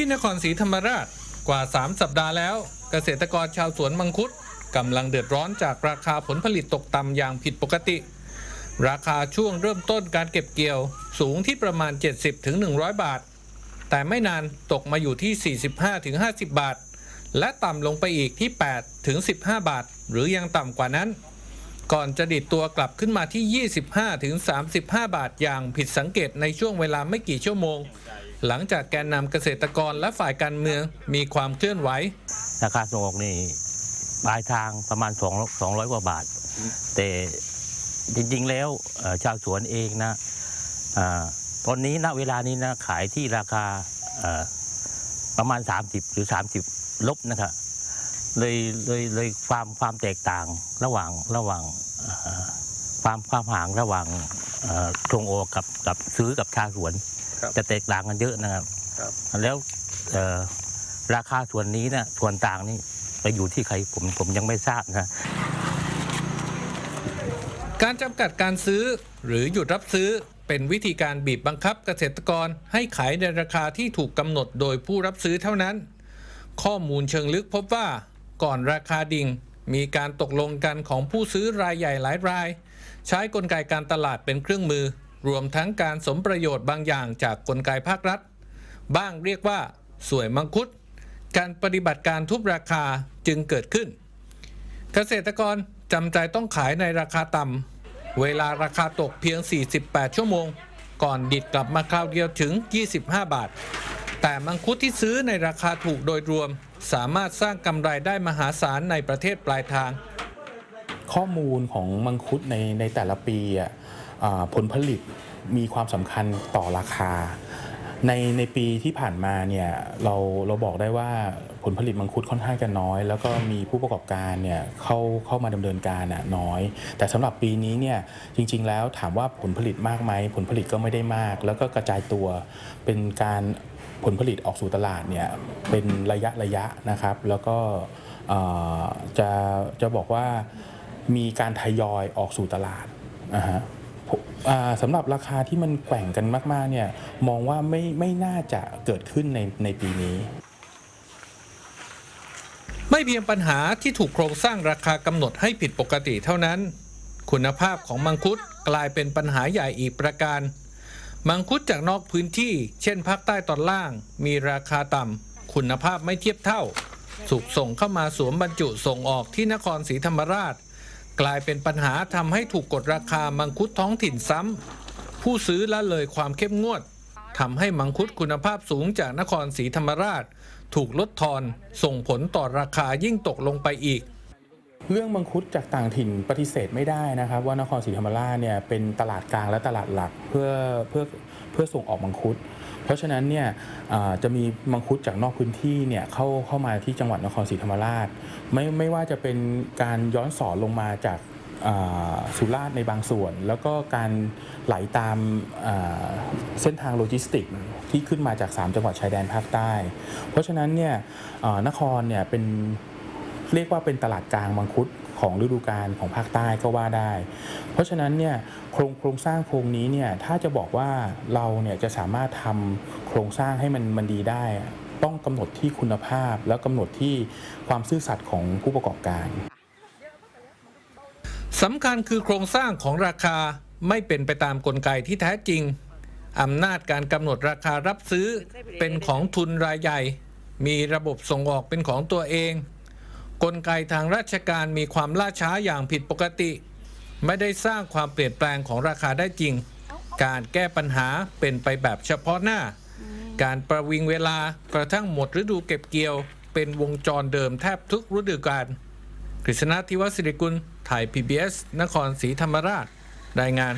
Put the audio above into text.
ที่นครศรีธรรมราชกว่า 3 สัปดาห์แล้ว เกษตรกรชาวสวนมังคุดกำลังเดือดร้อนจากราคาผลผลิตตกต่ำอย่างผิดปกติ ราคาช่วงเริ่มต้นการเก็บเกี่ยวสูงที่ประมาณ 70-100 บาท แต่ไม่นานตกมาอยู่ที่ 45-50 บาท และต่ำลงไปอีกที่ 8-15 บาท หรือยังต่ำกว่านั้น ก่อนจะดิดตัวกลับขึ้นมาที่ 25-35 บาทอย่างผิดสังเกตในช่วงเวลาไม่กี่ชั่วโมง หลังจากแกนนำเกษตรกรและฝ่ายการเมืองมีความเคลื่อนไหวราคาส่งออกนี่ปลายทางประมาณ 2 200 กว่าบาท แต่จริงๆแล้วชาวสวนเองนะอาตอนนี้ณเวลานี้นะขายที่ราคาประมาณ 30 หรือ 30 ลบนะครับเลยเลยเลยความความแตกต่างระหว่างระหว่างอ ความความห่างระหว่างเอ่อส่งออกกับกับซื้อกับชาวสวน ครับจะแตกต่างกันเยอะนะครับ ครับ แล้วเอ่อราคาส่วนนี้นะส่วนต่างนี่ไปอยู่ที่ใครผมผมยังไม่ทราบนะ การจำกัดการซื้อหรือหยุดรับซื้อเป็นวิธีการบีบบังคับเกษตรกรให้ขายในราคาที่ถูกกำหนดโดยผู้รับซื้อเท่านั้น ข้อมูลเชิงลึกพบว่า ก่อนราคาดิ่ง มีการตกลงกันของผู้ซื้อรายใหญ่หลายราย ใช้กลไกการตลาดเป็นเครื่องมือ รวมทั้งการสมประโยชน์บางอย่างจากกลไกภาครัฐ บ้างเรียกว่า สวยมังคุด การปฏิบัติการทุบราคาจึงเกิดขึ้น เกษตรกรจำใจต้องขายในราคาต่ำเวลาราคาตกเพียง 48 ชั่วโมง ก่อนดิดกลับมาคราวเดียวถึง 25 บาท แต่มังคุดที่ซื้อในราคาถูกโดยรวม สามารถสร้างกำไรได้มหาศาลในประเทศปลายทาง ข้อมูลของมังคุดในในแต่ละปีอะผลผลิตมีความสำคัญต่อราคา ในในปีที่ผ่านมาเนี่ยเราเราบอกได้ว่าผลผลิตมังคุดค่อนข้างจะน้อย แล้วก็มีผู้ประกอบการเนี่ยเข้าเข้ามาดำเนินการน่ะน้อย แต่สำหรับปีนี้เนี่ยจริง ๆ แล้วถามว่าผลผลิตมากไหมผลผลิตก็ไม่ได้มาก แล้วก็กระจายตัวเป็นการผลผลิตออกสู่ตลาดเนี่ยเป็นระยะระยะนะครับ แล้วก็จะจะบอกว่า มีการทยอยออกสู่ตลาดนะฮะสำหรับราคาที่มันแกว่งกันมาก ๆ เนี่ย มองว่าไม่ไม่น่าจะเกิดขึ้นในในปีนี้ ไม่เพียงปัญหาที่ถูกโครงสร้างราคากำหนดให้ผิดปกติเท่านั้น คุณภาพของมังคุดกลายเป็นปัญหาใหญ่อีกประการ มังคุดจากนอกพื้นที่ เช่นภาคใต้ตอนล่าง มีราคาต่ำคุณภาพไม่เทียบเท่าถูกส่งเข้ามาสวมบรรจุส่งออกที่นครศรีธรรมราช กลายเป็นปัญหาทำให้ถูกกดราคามังคุดท้องถิ่นซ้ำผู้ซื้อละเลยความเข้มงวดทำให้มังคุดคุณภาพสูงจากนครศรีธรรมราช ถูกลดทอน ส่งผลต่อราคายิ่งตกลงไปอีก เรื่องมังคุดจากต่างถิ่นปฏิเสธไม่ได้นะครับ ว่านครศรีธรรมราชเนี่ยเป็นตลาดกลางและตลาดหลักเพื่อเพื่อเพื่อส่งออกมังคุด เพราะฉะนั้นเนี่ยจะมีมังคุดจากนอกพื้นที่เนี่ยเข้าเข้ามาที่จังหวัดนครศรีธรรมราช ไม่ไม่ว่าจะเป็นการย้อนสอนลงมาจากสุราษฎร์ในบางส่วน แล้วก็การไหลตามเส้นทางโลจิสติกที่ขึ้นมาจาก 3 จังหวัดชายแดนภาคใต้ เพราะฉะนั้นเนี่ยนครเนี่ยเป็น เรียกว่าเป็นตลาดกลางมังคุดของฤดูกาลของภาคใต้ก็ว่าได้ เพราะฉะนั้นเนี่ยโครงโครงสร้างโครงนี้เนี่ยถ้าจะบอกว่าเราเนี่ยจะสามารถทำโครงสร้างให้มันมันดีได้ ต้องกำหนดที่คุณภาพ แล้วกำหนดที่ความซื่อสัตย์ของผู้ประกอบการสำคัญคือโครงสร้างของราคาไม่เป็นไปตามกลไกที่แท้จริงอำนาจการกำหนดราคารับซื้อเป็นของทุนรายใหญ่ มีระบบส่งออกเป็นของตัวเอง กลไกทางราชการมีความล่าช้าอย่างผิดปกติ ไม่ได้สร้างความเปลี่ยนแปลงของราคาได้จริง การแก้ปัญหาเป็นไปแบบเฉพาะหน้า การประวิงเวลากระทั่งหมดฤดูเก็บเกี่ยว เป็นวงจรเดิมแทบทุกฤดูกาลกฤษณะทิวสิริกุล ถ่าย PBS นครศรีธรรมราช รายงาน